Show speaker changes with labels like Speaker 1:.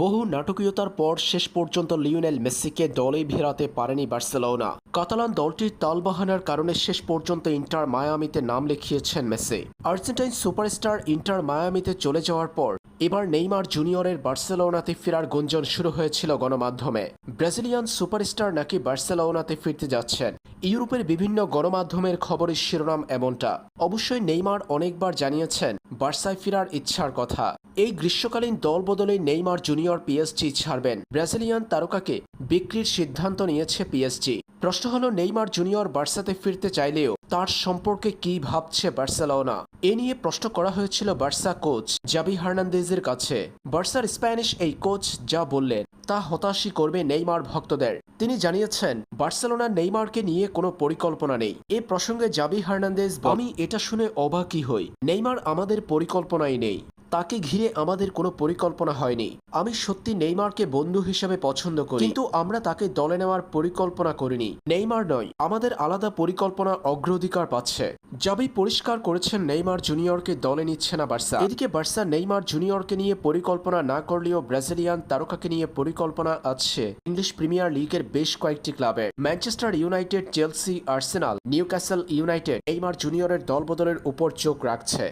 Speaker 1: বহু নাটকীয়তার পর শেষ পর্যন্ত লিওনেল মেসিকে দলে ভেরাতে পারেনি বার্সেলোনা। কাতালান দলটির তালবাহানার কারণে শেষ পর্যন্ত ইন্টার মায়ামিতে নাম লিখিয়েছেন মেসি। আর্জেন্টাইন সুপারস্টার ইন্টার মায়ামিতে চলে যাওয়ার পর, এবার নেইমার জুনিয়রের বার্সেলোনাতে ফেরার গুঞ্জন শুরু হয়েছিল গণমাধ্যমে। ব্রাজিলিয়ান সুপারস্টার নাকি বার্সেলোনাতে ফিরতে যাচ্ছেন? ইউরোপের বিভিন্ন গণমাধ্যমের খবরের শিরোনাম এমনটা। অবশ্যই নেইমার অনেকবার জানিয়েছেন, বার্সায় ফেরার ইচ্ছার কথা। এই গ্রীষ্মকালীন দল বদলে নেইমার জুনিয়র পিএসজি ছাড়বেন। ব্রাজিলিয়ান তারকাকে বিক্রির সিদ্ধান্ত নিয়েছে পিএসজি। প্রশ্ন হলো, নেইমার জুনিয়র বার্সাতে ফিরতে চাইলেও তার সম্পর্কে কি ভাবছে বার্সেলোনা? এ নিয়ে প্রশ্ন করা হয়েছিল বার্সা কোচ জাবি হার্নান্দেজের কাছে। বার্সার স্প্যানিশ এই কোচ যা বললেন, তা হতাশই করবে নেইমার ভক্তদের। তিনি জানিয়েছেন, বার্সেলোনা নেইমারকে নিয়ে কোনো পরিকল্পনা নেই। এ প্রসঙ্গে জাবি হার্নান্দেজ আমি এটা শুনে অবাকই হই। নেইমার আমাদের পরিকল্পনাই নেই। তাকে ঘিরে আমাদের কোনো পরিকল্পনা হয়নি। আমি সত্যি নেইমারকে বন্ধু হিসেবে পছন্দ করি। কিন্তু আমরা তাকে দলে নেওয়ার পরিকল্পনা করিনি। নেইমার নয়, আমাদের আলাদা পরিকল্পনা অগ্রাধিকার পাচ্ছে। জাবি পরিষ্কার করেছেন নেইমার জুনিয়রকে দলে নিচ্ছে না বার্সা। এদিকে বার্সা নেইমার জুনিয়রকে নিয়ে পরিকল্পনা না করলেও ব্রাজিলিয়ান তারকাকে নিয়ে পরিকল্পনা আছে ইংলিশ প্রিমিয়ার লিগের বেশ কয়েকটি ক্লাবে। Manchester United, Chelsea, Arsenal, Newcastle United Neymar জুনিয়রের দলবদলের উপর চোখ রাখছে।